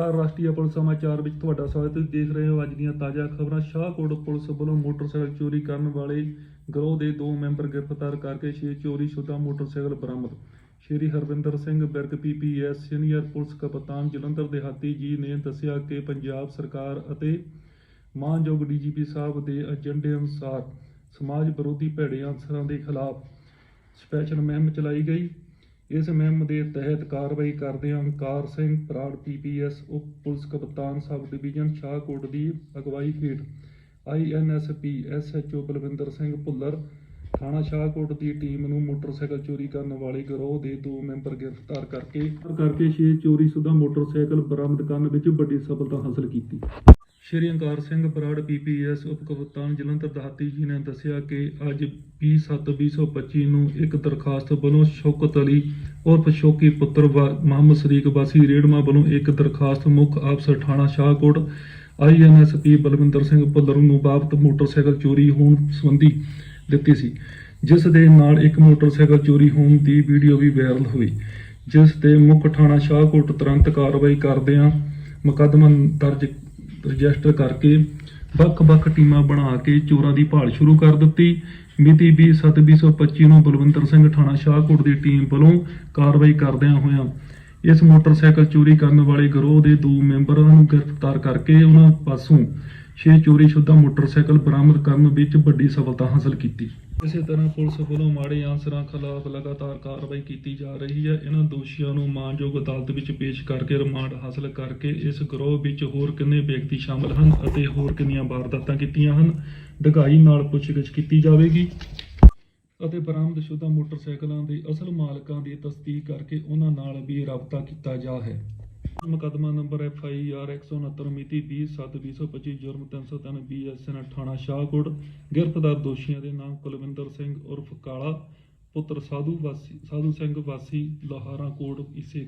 ਤੁਹਾਡਾ ਸਵਾਗਤ ਹੈ। ਦੇਖ ਰਹੇ ਹੋ ਅੱਜ ਦੀਆਂ ਤਾਜ਼ਾ ਖਬਰਾਂ। ਸ਼ਾਹਕੋਟ ਪੁਲਿਸ ਵੱਲੋਂ ਮੋਟਰਸਾਈਕਲ ਚੋਰੀ ਕਰਨ ਵਾਲੇ ਗਰੋਹ ਦੇ ਦੋ ਮੈਂਬਰ ਗ੍ਰਿਫਤਾਰ ਕਰਕੇ ਛੇ ਚੋਰੀਸ਼ੁਦਾ ਮੋਟਰਸਾਈਕਲ ਬਰਾਮਦ। Shri Harvinder Singh Birk PPS senior police ਕਪਤਾਨ ਜਲੰਧਰ ਦਿਹਾਤੀ ਜੀ ਨੇ ਦੱਸਿਆ ਕਿ ਪੰਜਾਬ ਸਰਕਾਰ ਅਤੇ ਮਾਨਯੋਗ ਡੀਜੀਪੀ ਸਾਹਿਬ ਦੇ ਏਜੰਡੇ ਅਨੁਸਾਰ ਸਮਾਜ ਵਿਰੋਧੀ ਭੈੜੇ ਅਨਸਰਾਂ ਦੇ ਖਿਲਾਫ ਸਪੈਸ਼ਲ ਮੁਹਿੰਮ ਚਲਾਈ ਗਈ। ਇਸ ਮੁਹਿੰਮ ਦੇ ਤਹਿਤ ਕਾਰਵਾਈ ਕਰਦਿਆਂ ਕਾਰ ਸਿੰਘ ਬਰਾੜ ਪੀਪੀਐਸ ਉਪ ਪੁਲਿਸ ਕਪਤਾਨ ਸਬ ਡਿਵੀਜ਼ਨ ਸ਼ਾਹਕੋਟ ਦੀ ਅਗਵਾਈ ਹੇਠ ਆਈਐਨਐਸਪੀ ਐਸਐਚਓ ਬਲਵਿੰਦਰ ਸਿੰਘ ਭੁੱਲਰ ਥਾਣਾ ਸ਼ਾਹਕੋਟ ਦੀ ਟੀਮ ਨੂੰ ਮੋਟਰਸਾਈਕਲ ਚੋਰੀ ਕਰਨ ਵਾਲੇ ਗਰੋਹ ਦੇ ਦੋ ਮੈਂਬਰ ਗ੍ਰਿਫਤਾਰ ਕਰਕੇ ਕਰਕੇ ਛੇ ਚੋਰੀ ਸੁਦਾ ਮੋਟਰਸਾਈਕਲ ਬਰਾਮਦ ਕਰਨ ਵਿੱਚ ਵੱਡੀ ਸਫਲਤਾ ਹਾਸਲ ਕੀਤੀ। ਸ਼੍ਰੀ ਅੰਕਾਰ ਸਿੰਘ ਬਰਾੜ ਪੀਪੀਐਸ ਉਪ ਕਪਤਾਨ ਜਲੰਧਰ ਦਹਾਤੀ ਜੀ ਨੇ ਦੱਸਿਆ ਕਿ ਅੱਜ 27/2025 ਨੂੰ ਇੱਕ ਦਰਖਾਸਤ ਵੱਲੋਂ ਸ਼ੌਕਤ ਅਲੀ ਉਰਫ ਸ਼ੌਕੀ ਪੁੱਤਰ ਵਾ- ਮੁਹੰਮਦ ਸਰੀਕ ਵਾਸੀ ਰੇੜਮਾ ਵੱਲੋਂ ਇੱਕ ਦਰਖਾਸਤ ਮੁੱਖ ਅਫਸਰ ਥਾਣਾ ਸ਼ਾਹਕੋਟ ਆਈਐਨਐਸਪੀ ਬਲਵਿੰਦਰ ਸਿੰਘ ਭੁੱਲਰ ਨੂੰ ਬਾਬਤ ਮੋਟਰਸਾਈਕਲ ਚੋਰੀ ਹੋਣ ਸੰਬੰਧੀ ਦਿੱਤੀ ਸੀ, ਜਿਸ ਦੇ ਨਾਲ ਇੱਕ ਮੋਟਰਸਾਈਕਲ ਚੋਰੀ ਹੋਣ ਦੀ ਵੀਡੀਓ ਵੀ ਵਾਇਰਲ ਹੋਈ। ਜਿਸ ਤੇ ਮੁੱਖ ਥਾਣਾ ਸ਼ਾਹਕੋਟ ਤੁਰੰਤ ਕਾਰਵਾਈ ਕਰਦਿਆਂ ਮੁਕੱਦਮਾ ਦਰਜ ਰਜਿਸਟਰ ਕਰਕੇ ਵੱਖ-ਵੱਖ ਟੀਮਾਂ ਬਣਾ ਕੇ ਚੋਰਾਂ ਦੀ ਭਾਲ ਸ਼ੁਰੂ ਕਰ ਦਿੱਤੀ। ਮਿਤੀ 20/7/2025 ਨੂੰ ਬਲਵੰਤਰ ਸਿੰਘ ਥਾਣਾ ਸ਼ਾਹਕੋਟ ਦੀ ਟੀਮ ਵੱਲੋਂ ਕਾਰਵਾਈ ਕਰਦਿਆਂ ਹੋਇਆਂ ਇਸ ਮੋਟਰਸਾਈਕਲ ਚੋਰੀ ਕਰਨ ਵਾਲੇ ਗਰੋਹ ਦੇ ਦੋ ਮੈਂਬਰਾਂ ਨੂੰ ਗ੍ਰਿਫਤਾਰ ਕਰਕੇ ਉਹਨਾਂ ਪਾਸੋਂ 6 ਚੋਰੀਸ਼ੁਦਾ ਮੋਟਰਸਾਈਕਲ ਬਰਾਮਦ ਕਰਨ ਵਿੱਚ ਵੱਡੀ ਸਫਲਤਾ ਹਾਸਲ ਕੀਤੀ। ਇਸੇ ਤਰ੍ਹਾਂ ਪੁਲਿਸ ਵੱਲੋਂ ਮਾੜੇ ਅਨਸਰਾਂ ਖਿਲਾਫ ਲਗਾਤਾਰ ਕਾਰਵਾਈ ਕੀਤੀ ਜਾ ਰਹੀ ਹੈ। ਇਹਨਾਂ ਦੋਸ਼ੀਆਂ ਨੂੰ ਮਾਨਯੋਗ ਅਦਾਲਤ ਵਿੱਚ ਪੇਸ਼ ਕਰਕੇ ਰਿਮਾਂਡ ਹਾਸਲ ਕਰਕੇ ਇਸ ਗਰੋਹ ਵਿੱਚ ਹੋਰ ਕਿੰਨੇ ਵਿਅਕਤੀ ਸ਼ਾਮਲ ਹਨ ਅਤੇ ਹੋਰ ਕਿੰਨੀਆਂ ਵਾਰਦਾਤਾਂ ਕੀਤੀਆਂ ਹਨ, ਡਗਾਈ ਨਾਲ ਪੁੱਛਗਿੱਛ ਕੀਤੀ ਜਾਵੇਗੀ। ਅਤੇ ਬਰਾਮਦਸ਼ੁਦਾ ਮੋਟਰਸਾਈਕਲਾਂ ਦੇ ਅਸਲ ਮਾਲਕਾਂ ਦੀ ਤਸਦੀਕ ਕਰਕੇ ਉਹਨਾਂ ਨਾਲ ਵੀ ਰਾਬਤਾ ਕੀਤਾ ਜਾ ਹੈ। ਮੁਕੱਦਮਾ ਨੰਬਰ ਐਫ ਆਈ ਆਰ 169 ਮਿਤੀ 20/7/2025 ਜੁਰਮ 303 ਬੀਐਸਐਨ ਥਾਣਾ ਸ਼ਾਹਕੋਟ। ਗ੍ਰਿਫਤਾਰ ਦੋਸ਼ੀਆਂ ਦੇ ਨਾਮ ਕੁਲਵਿੰਦਰ ਸਿੰਘ ਉਰਫ ਕਾਲਾ, ਪੁੱਤਰ ਸਾਧੂ ਵਾਸੀ, ਸਾਧੂ ਸਿੰਘ ਵਾਸੀ, ਲੋਹਾਰਾ ਕੋਟ ਇਸੇ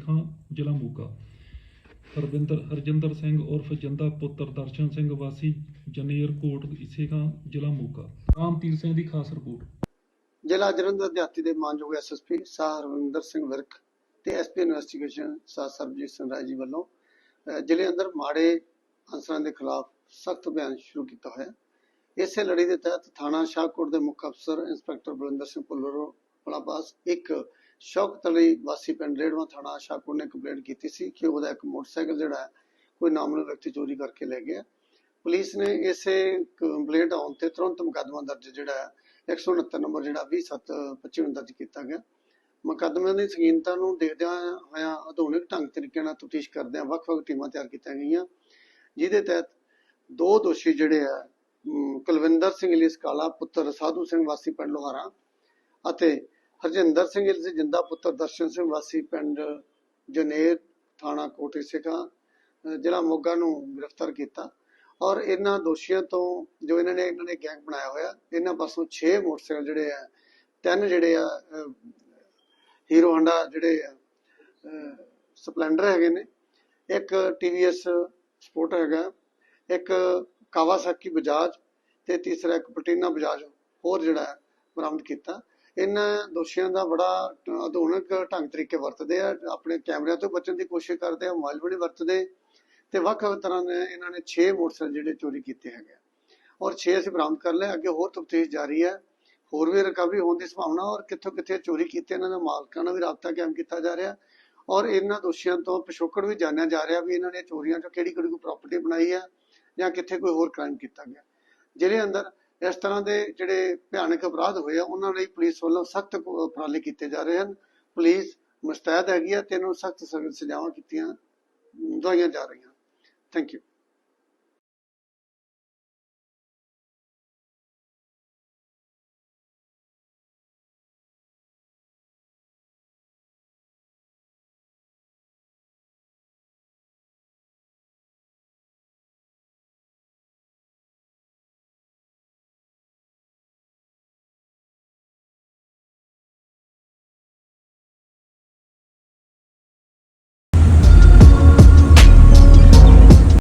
ਜ਼ਿਲ੍ਹਾ ਮੋਗਾ। ਹਰਵਿੰਦਰ, ਹਰਜਿੰਦਰ ਸਿੰਘ ਉਰਫ ਜੰਦਾ ਪੁੱਤਰ ਦਰਸ਼ਨ ਸਿੰਘ ਵਾਸੀ, ਜਨੇਰ ਕੋਟ ਇਸੇ ਜ਼ਿਲ੍ਹਾ ਮੋਗਾ। ਰਾਮਤੀਰ ਸਿੰਘ ਦੀ ਖਾਸ ਰਿਪੋਰਟ। ਜ਼ਿਲ੍ਹਾ ਜਲੰਧਰ ਦਿਹਾਤੀ ਦੇ ਮਾਨਯੋਗ ਐਸਐਸਪੀ ਸਾਹ ਰਵਿੰਦਰ ਸਿੰਘ ਵਿਰਕ। ਤੇ ਐਸਪੀ ਇਨਵੈਸਟੀਗੇਸ਼ਨ ਸਾਹ ਸਰਬਜੀਤ ਸਿੰਘ ਰਾਏ ਵੱਲੋਂ ਜ਼ਿਲ੍ਹੇ ਅੰਦਰ ਮਾੜੇ ਅਨਸਰਾਂ ਦੇ ਖਿਲਾਫ ਸਖਤ ਅਭਿਆਨ ਸ਼ੁਰੂ ਕੀਤਾ ਹੋਇਆ। ਇਸੇ ਲੜੀ ਦੇ ਤਹਿਤ ਥਾਣਾ ਸ਼ਾਹਕੋਟ ਦੇ ਮੁੱਖ ਅਫਸਰ ਇੰਸਪੈਕਟਰ ਬਲਵਿੰਦਰ ਸਿੰਘ ਭੁੱਲਰ ਵਾਲਾ ਇੱਕ ਸ਼ੌਕਤ ਵਾਸੀ ਪਿੰਡ ਰੇੜਵਾ ਥਾਣਾ ਸ਼ਾਹਕੋਟ ਨੇ ਕੰਪਲੇਂਟ ਕੀਤੀ ਸੀ ਕਿ ਉਹਦਾ ਇੱਕ ਮੋਟਰਸਾਈਕਲ ਜਿਹੜਾ ਕੋਈ ਨਾਮਨੂ ਵਿਅਕਤੀ ਚੋਰੀ ਕਰਕੇ ਲੈ ਗਿਆ। ਪੁਲਿਸ ਨੇ ਇਸੇ ਕੰਪਲੇਂਟ ਆਉਣ ਤੇ ਤੁਰੰਤ ਮੁਕੱਦਮਾ ਦਰਜ ਜਿਹੜਾ ਹੈ 169 ਨੰਬਰ ਜਿਹੜਾ 2725 ਨੂੰ ਦਰਜ ਕੀਤਾ ਗਿਆ। ਮੁਕੱਦਮੇ ਦੀ ਸੰਗੀਨਤਾ ਨੂੰ ਦੇਖਦਿਆਂ ਹੋਇਆਂ ਆਧੁਨਿਕ ਢੰਗ ਤਰੀਕੇ ਨਾਲ ਤਫਤੀਸ਼ ਕਰਦਿਆਂ ਵੱਖ-ਵੱਖ ਟੀਮਾਂ ਤਿਆਰ ਕੀਤੀਆਂ ਗਈਆਂ ਜਿਹਦੇ ਤਹਿਤ ਦੋ ਦੋਸ਼ੀ ਜਿਹੜੇ ਆ ਅਮ, ਕੁਲਵਿੰਦਰ ਸਿੰਘ ਇਲਿਸ ਕਾਲਾ ਪੁੱਤਰ ਸਾਧੂ ਸਿੰਘ ਵਾਸੀ ਪਿੰਡ ਲੋਹਾਰਾ ਅਤੇ ਹਰਜਿੰਦਰ ਸਿੰਘ ਇਲਿਸ ਜਿੰਦਾ ਪੁੱਤਰ ਦਰਸ਼ਨ ਸਿੰਘ ਵਾਸੀ ਪਿੰਡ ਜਨੇਰ ਥਾਣਾ ਕੋਟੇ ਸਿਖਾ ਜ਼ਿਲ੍ਹਾ ਮੋਗਾ ਨੂੰ ਗ੍ਰਿਫਤਾਰ ਕੀਤਾ ਔਰ ਇਹਨਾਂ ਦੋਸ਼ੀਆਂ ਤੋਂ ਜੋ ਇਹਨਾਂ ਨੇ ਇਹਨਾਂ ਨੇ ਗੈਂਗ ਬਣਾਇਆ ਹੋਇਆ ਇਹਨਾਂ ਪਾਸੋਂ 6 ਮੋਟਰਸਾਈਕਲ ਜਿਹੜੇ ਆ ਤਿੰਨ ਜਿਹੜੇ ਆ ਹੀਰੋ ਹੰਡਾ ਜਿਹੜੇ ਸਪਲੈਂਡਰ ਹੈਗੇ ਨੇ, ਇੱਕ TVS ਸਪੋਰਟ ਹੈਗਾ, ਇੱਕ ਕਾਵਾਸਾਕੀ ਬਜਾਜ ਤੇ ਤੀਸਰਾ ਇੱਕ ਪਟੀਨਾ ਬਜਾਜ ਹੋਰ ਜਿਹੜਾ ਬਰਾਮਦ ਕੀਤਾ ਇਹਨਾਂ ਦੋਸ਼ੀਆਂ ਦਾ ਬੜਾ ਆਧੁਨਿਕ ਢੰਗ ਤਰੀਕੇ ਵਰਤਦੇ ਆ, ਆਪਣੇ ਕੈਮਰਿਆਂ ਤੋਂ ਬਚਣ ਦੀ ਕੋਸ਼ਿਸ਼ ਕਰਦੇ ਆ ਮੋਬਾਈਲ ਵੀ ਵਰਤਦੇ, ਤੇ ਵੱਖ-ਵੱਖ ਤਰ੍ਹਾਂ ਦੇ ਇਹਨਾਂ ਨੇ 6 ਮੋਟਰਸਾਈਕਲ ਜਿਹੜੇ ਚੋਰੀ ਕੀਤੇ ਹੈਗੇ ਆ। ਔਰ 6 ਅਸੀਂ ਬਰਾਮਦ ਕਰ ਲਏ, ਅੱਗੇ ਹੋਰ ਤਫਤੀਸ਼ ਜਾਰੀ ਹੈ ਹੋਰ ਵੀ ਰਿਕਵਰੀ ਹੋਣ ਦੀ ਸੰਭਾਵਨਾ ਔਰ ਕਿੱਥੋਂ ਕਿੱਥੇ ਚੋਰੀ ਕੀਤੇ ਇਹਨਾਂ ਦੇ ਮਾਲਕਾਂ ਨਾਲ ਵੀ ਰਾਬਤਾ ਕਾਇਮ ਕੀਤਾ ਜਾ ਰਿਹਾ। ਔਰ ਇਹਨਾਂ ਦੋਸ਼ੀਆਂ ਤੋਂ ਪਿਛੋਕੜ ਵੀ ਜਾਣਿਆ ਜਾ ਰਿਹਾ ਵੀ ਇਹਨਾਂ ਨੇ ਚੋਰੀਆਂ ਚੋਂ ਕਿਹੜੀ ਕਿਹੜੀ ਕੋਈ ਪ੍ਰਾਪਰਟੀ ਬਣਾਈ ਹੈ ਜਾਂ ਕਿੱਥੇ ਕੋਈ ਹੋਰ ਕ੍ਰਾਈਮ ਕੀਤਾ ਗਿਆ। ਜਿਹਦੇ ਅੰਦਰ ਇਸ ਤਰ੍ਹਾਂ ਦੇ ਜਿਹੜੇ ਭਿਆਨਕ ਅਪਰਾਧ ਹੋਏ ਆ, ਉਹਨਾਂ ਲਈ ਪੁਲਿਸ ਵੱਲੋਂ ਸਖਤ ਉਪਰਾਲੇ ਕੀਤੇ ਜਾ ਰਹੇ ਹਨ। ਪੁਲਿਸ ਮੁਸਤੈਦ ਹੈਗੀ ਹੈ ਤੇ ਇਹਨੂੰ ਸਖਤ ਸਜ਼ਾਵਾਂ ਕੀਤੀਆਂ ਦਵਾਈਆਂ ਜਾ ਰਹੀਆਂ। Thank you